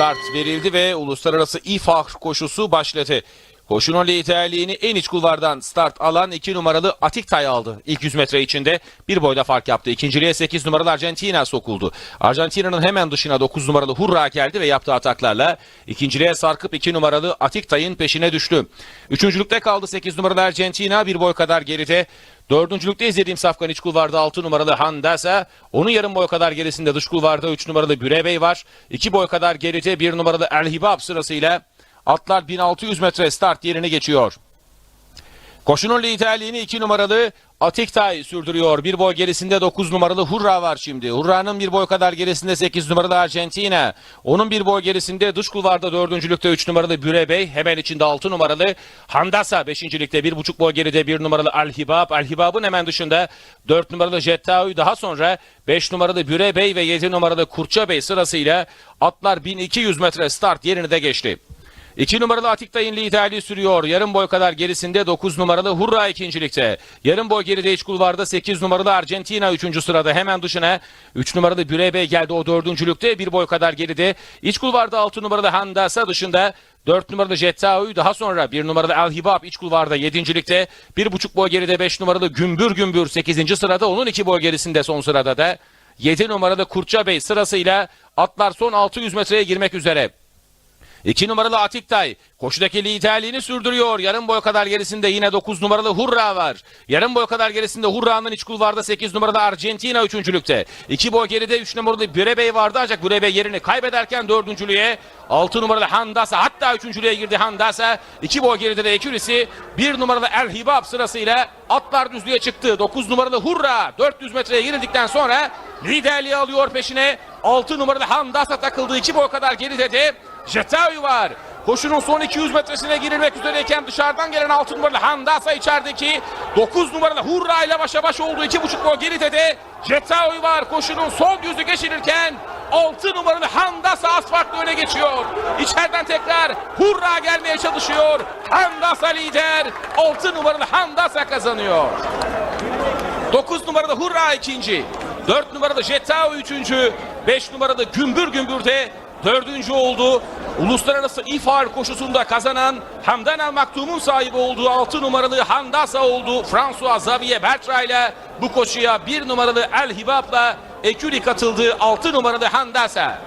start verildi ve uluslararası İFA koşusu başladı. Koşunun liderliğini en iç kulvardan start alan 2 numaralı Atiktay aldı. İlk 100 metre içinde bir boyda fark yaptı. İkinciliğe 8 numaralı Argentina sokuldu. Argentina'nın hemen dışına 9 numaralı Hurra geldi ve yaptığı ataklarla ikinciliğe sarkıp 2 numaralı Atiktay'ın peşine düştü. Üçüncülükte kaldı 8 numaralı Argentina bir boy kadar geride. Dördüncülükte izlediğim safkan iç kulvarda 6 numaralı Handasa. Onun yarım boy kadar gerisinde dış kulvarda 3 numaralı Bürebey var. 2 boy kadar geride 1 numaralı El Hibab sırasıyla atlar 1600 metre start yerini geçiyor. Koşunun liderliğini 2 numaralı Atiktay sürdürüyor. Bir boy gerisinde 9 numaralı Hurra var şimdi. Hurra'nın bir boy kadar gerisinde 8 numaralı Argentina. Onun bir boy gerisinde dış kulvarda dördüncülükte 3 numaralı Bürebey. Hemen içinde 6 numaralı Handasa. Beşincilikte 1,5 boy geride 1 numaralı Al-Hibab. Al-Hibab'ın hemen dışında 4 numaralı Jettaoui. Daha sonra 5 numaralı Bürebey ve 7 numaralı Kurça Bey sırasıyla atlar 1200 metre start yerini de geçti. 2 numaralı Atiktay'ın liderliği sürüyor. Yarım boy kadar gerisinde 9 numaralı Hurra ikincilikte. Yarım boy geride iç kulvarda 8 numaralı Argentina 3. sırada. Hemen dışına 3 numaralı Bürebe geldi o dördüncülükte. Bir boy kadar geride. İç kulvarda 6 numaralı Handasa dışında 4 numaralı Jettaoui daha sonra 1 numaralı El Hibab iç kulvarda 7. 1,5 boy geride 5 numaralı Gümbür Gümbür 8. sırada. Onun 2 boy gerisinde son sırada da 7 numaralı Kurtça Bey sırasıyla atlar son 600 metreye girmek üzere. 2 numaralı Atiktay koşudaki liderliğini sürdürüyor. Yarım boy kadar gerisinde yine 9 numaralı Hurra var. Yarım boy kadar gerisinde Hurra'nın iç kulvarda 8 numaralı Argentina üçüncülükte. 2 boy geride 3 numaralı Bürebey vardı ancak Bürebey yerini kaybederken dördüncülüğe 6 numaralı Handasa hatta üçüncülüğe girdi Handasa. 2 boy geride de Ekürisi 1 numaralı El Hibab sırasıyla atlar düzlüğe çıktı. 9 numaralı Hurra 400 metreye girildikten sonra liderliği alıyor peşine. 6 numaralı Handasa takıldı 2 boy kadar geride de Jetavi var. Koşunun son 200 metresine girilmek üzereyken dışarıdan gelen 6 numaralı Handasa içerideki 9 numaralı Hurra ile başa baş olduğu 2,5 boy geride de Jetavi var. Koşunun son yüzü geçilirken 6 numaralı Handasa az farklı öne geçiyor. İçeriden tekrar Hurra gelmeye çalışıyor. Handasa lider. 6 numaralı Handasa kazanıyor. 9 numarada Hurra ikinci. 4 numarada Jettao üçüncü. 5 numarada Gümbür Gümbür de dördüncü oldu. Uluslararası İFAR koşusunda kazanan Hamdan El Maktum'un sahibi olduğu 6 numaralı Handasa oldu. François Xavier Bertra ile bu koşuya 1 numaralı El Hibab'la Eküri katıldı 6 numaralı Handasa.